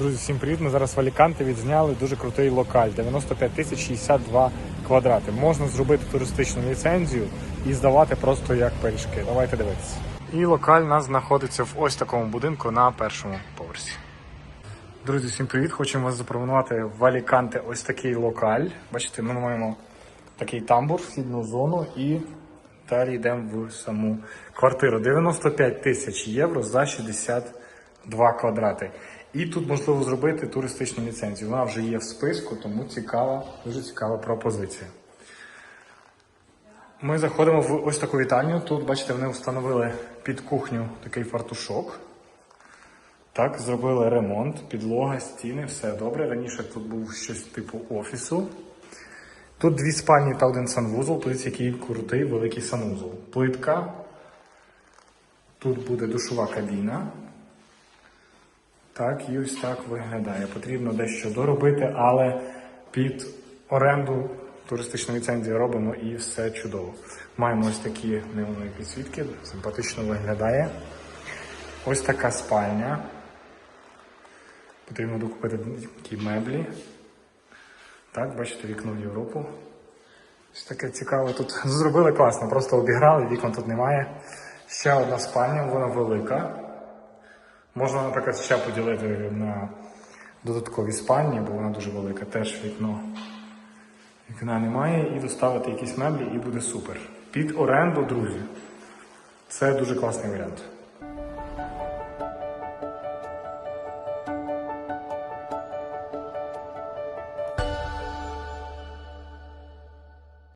Друзі, всім привіт! Ми зараз в Аліканте відзняли дуже крутий локаль 95 тисяч 62 квадрати. Можна зробити туристичну ліцензію і здавати просто як пиріжки. Давайте дивитися. І локаль у нас знаходиться в ось такому будинку на першому поверсі. Друзі, всім привіт! Хочемо вас запропонувати в Аліканте ось такий локаль. Бачите, ми маємо такий тамбур, вхідну зону і далі йдемо в саму квартиру. 95 тисяч євро за 62 квадрати. І тут можливо зробити туристичну ліцензію. Вона вже є в списку, тому цікава, дуже цікава пропозиція. Ми заходимо в ось таку вітальню. Тут, бачите, вони встановили під кухню такий фартушок. Так, зробили ремонт, підлога, стіни, все добре. Раніше тут був щось типу офісу. Тут дві спальні та один санвузол. Подивіться, який крутий великий санвузол. Плитка. Тут буде душова кабіна. Так, і ось так виглядає. Потрібно дещо доробити, але під оренду туристичну ліцензію робимо і все чудово. Маємо ось такі неонові підсвітки, симпатично виглядає. Ось така спальня. Потрібно докупити такі меблі. Так, бачите, вікно в Європу. Ось таке цікаве тут. Зробили класно, просто обіграли, вікон тут немає. Ще одна спальня, вона велика. Можна, наприклад, ще поділити на додаткові спальні, бо вона дуже велика. Теж вікно. Вікна немає, і доставити якісь меблі, і буде супер. Під оренду, друзі. Це дуже класний варіант.